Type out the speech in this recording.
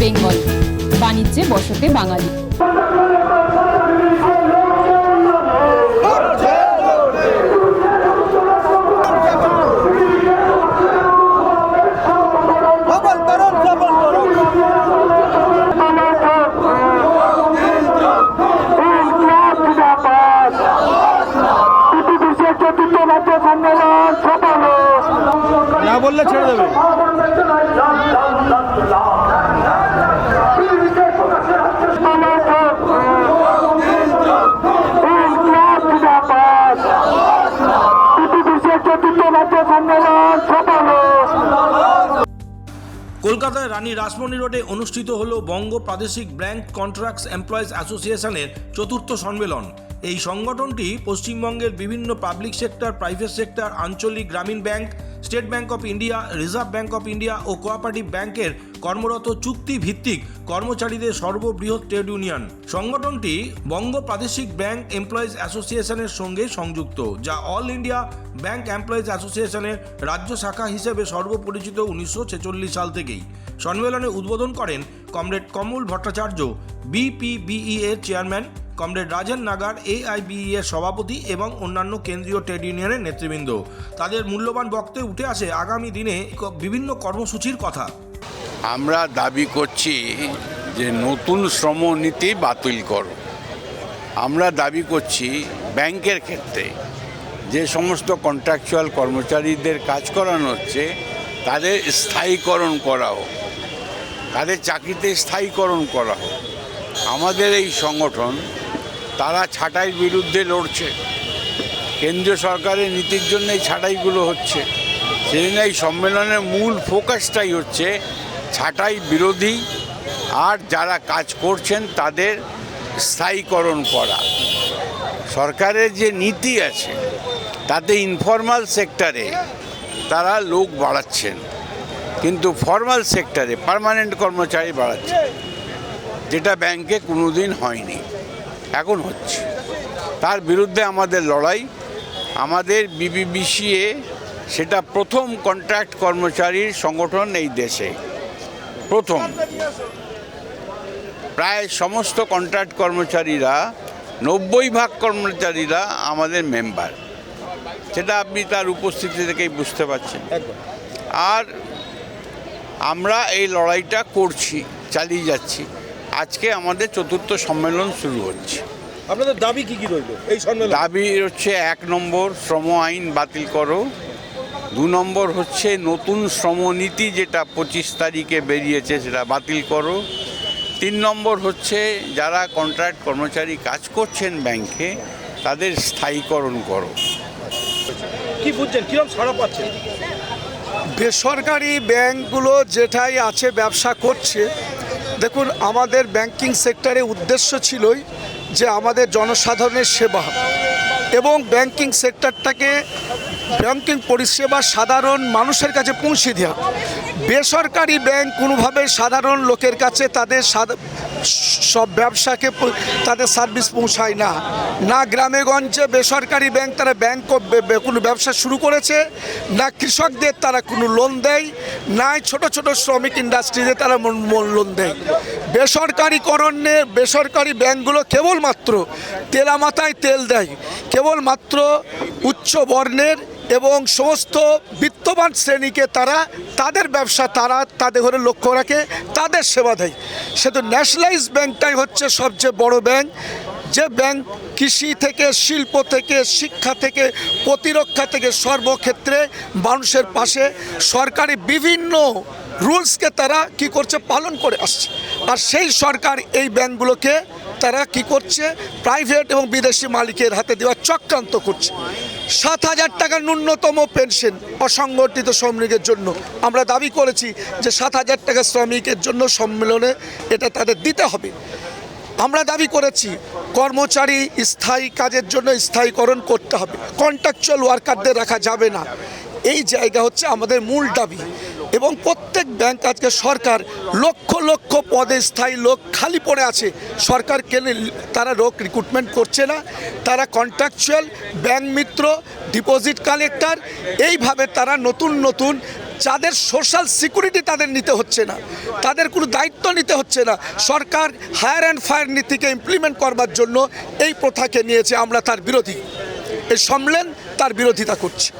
বেঙ্গল। বাণিজ্যে বসতে বাঙালি। না বললে ছেড়ে দেবে। কলকাতায় রানী রাসমণি রোডে অনুষ্ঠিত হল বঙ্গ প্রাদেশিক ব্যাংক কন্ট্রাক্টস এমপ্লয়িজ অ্যাসোসিয়েশনের চতুর্থ সম্মেলন। এই সংগঠনটি পশ্চিমবঙ্গের বিভিন্ন পাবলিক সেক্টর, প্রাইভেট সেক্টর, আঞ্চলিক, গ্রামীণ bank State Bank of India, Reserve Bank of India O cooperative ব্যাংকের কর্মরত চুক্তি ভিত্তিক কর্মচারীদের সর্ববৃহৎ ট্রেড ইউনিয়ন। সংগঠনটি বঙ্গ প্রাদেশিক ব্যাংক এমপ্লয়িজ অ্যাসোসিয়েশনের সঙ্গে সংযুক্ত, যা অল ইন্ডিয়া ব্যাংক এমপ্লয়িজ অ্যাসোসিয়েশনের রাজ্য শাখা হিসেবে সর্বপরিচিত উনিশশো ছেচল্লিশ সাল থেকেই। সম্মেলনে উদ্বোধন করেন কমরেড কমল ভট্টাচার্য বিপিবিই এর chairman comrade Rajen Nagar AIBE এর সভাপতি এবং অন্যান্য কেন্দ্রীয় ট্রেড ইউনিয়নের নেতৃবৃন্দ। তাদের মূল্যবান বক্তে উঠে আসে আগামী দিনে বিভিন্ন কর্মসূচির কথা। আমরা দাবি করছি যে নতুন শ্রম নীতি বাতিল করো। আমরা দাবি করছি ব্যাংকের ক্ষেত্রে যে সমস্ত কন্ট্রাকচুয়াল কর্মচারীদের কাজ করানো হচ্ছে, তাদের স্থায়ীকরণ করা হোক, তাদের চাকরিতে স্থায়ীকরণ করা হোক। আমাদের এই সংগঠন তারা ছাঁটাইয়ের বিরুদ্ধে লড়ছে। কেন্দ্রীয় সরকারের নীতির জন্য এই ছাঁটাইগুলো হচ্ছে। সেজন্য এই সম্মেলনের মূল ফোকাসটাই হচ্ছে ছাটাই বিরোধী আর যারা কাজ করছেন তাদের স্থায়ীকরণ করা। সরকারের যে নীতি আছে, তাতে ইনফর্মাল সেক্টরে তারা লোক বাড়াচ্ছেন। কিন্তু ফর্মাল সেক্টরে পার্মানেন্ট কর্মচারী বাড়াচ্ছে। যেটা ব্যাংকে কোনোদিন হয়নি। এখন হচ্ছে। তার বিরুদ্ধে আমাদের লড়াই আমাদের বিবিবিসিএ সেটা প্রথম কন্ট্রাক্ট কর্মচারীর সংগঠন এই দেশে প্রথম। প্রায় সমস্ত কন্ট্রাক্ট কর্মচারীরা নব্বই ভাগ কর্মচারীরা আমাদের মেম্বার সেটা আপনি তার উপস্থিতি থেকেই বুঝতে পারছেন। আর আমরা এই লড়াইটা করছি চালিয়ে যাচ্ছি। আজকে আমাদের চতুর্থ সম্মেলন শুরু হচ্ছে। আপনাদের দাবি কি কি রইল? এই সম্মেলন দাবি হচ্ছে এক নম্বর শ্রম আইন বাতিল করো। দু নম্বর হচ্ছে নতুন শ্রমনীতি যেটা পঁচিশ তারিখে বেরিয়েছে সেটা বাতিল করো। তিন নম্বর হচ্ছে যারা কন্ট্রাক্ট কর্মচারী কাজ করছেন ব্যাংকে তাদের স্থায়ীকরণ করো। কি বুঝছেন? কিরম সাড়া পাচ্ছেন? বেসরকারি ব্যাংকগুলো যেটাই আছে ব্যবসা করছে দেখুন, আমাদের ব্যাংকিং সেক্টরে উদ্দেশ্য ছিলই যে আমাদের জনসাধারণের সেবা। এবং ব্যাংকিং সেক্টরটাকে ব্যাংকিং পরিষেবা সাধারণ মানুষের কাছে পৌঁছে দেওয়া বেসরকারি ব্যাংক কোনোভাবে সাধারণ লোকের কাছে তাদের সব ব্যবসাকে তাদের সার্ভিস পৌঁছায় না। না গ্রামে গঞ্জে বেসরকারি ব্যাংক তারা ব্যাংক কোনো ব্যবসা শুরু করেছে, না কৃষকদের তারা কোনো লোন দেয় না ছোট ছোট শ্রমিক ইন্ডাস্ট্রিতে তারা লোন দেয়। বেসরকারিকরণে বেসরকারি ব্যাংকগুলো কেবলমাত্র তেলা মাথায় তেল দেয়। কেবলমাত্র উচ্চ বর্ণের এবং সমস্ত বিত্তবান শ্রেণীকে তারা, তাদের ব্যবসা তারা, তাদের ঘরে লক্ষ্য রাখে, তাদের সেবা দেয়। সেহেতু ন্যাশনালাইজ ব্যাংকটাই হচ্ছে সবচেয়ে বড় ব্যাংক। যে ব্যাংক কৃষি থেকে, শিল্প থেকে, শিক্ষা থেকে, প্রতিরক্ষা থেকে সর্বক্ষেত্রে মানুষের পাশে সরকারি বিভিন্ন রুলসকে তারা কি করছে, পালন করে আসছে। আর সেই সরকার এই ব্যাংকগুলোকে তারা কি করছে, প্রাইভেট এবং বিদেশি মালিকের হাতে দেওয়ার চক্রান্ত করছে। সাত হাজার টাকার ন্যূনতম পেনশন অসংগঠিত শ্রমিকের জন্য। আমরা দাবি করেছি যে সাত হাজার টাকা শ্রমিকের জন্য সম্মেলনে এটা তাদের দিতে হবে। আমরা দাবি করেছি কর্মচারী স্থায়ী কাজের জন্য স্থায়ীকরণ করতে হবে। কন্ট্রাকচুয়াল ওয়ার্কারদের রাখা যাবে না। এই জায়গা হচ্ছে আমাদের মূল দাবি। এবং প্রত্যেক ব্যাংক আজকে সরকার লক্ষ লক্ষ পদে স্থায়ী লোক খালি পড়ে আছে। সরকার কেন তারা লোক রিক্রুটমেন্ট করছে না। তারা contractual bank Mitra deposit collector এইভাবে তারা নতুন নতুন যাদের সোশ্যাল সিকিউরিটি তাদের নিতে হচ্ছে না। তাদের কোনো দায়িত্ব নিতে হচ্ছে না। সরকার হায়ার অ্যান্ড ফায়ার নীতিকে ইমপ্লিমেন্ট করবার জন্য এই প্রথাকে নিয়েছে আমরা তার বিরোধী। এই সম্মেলন তার বিরোধিতা করছি।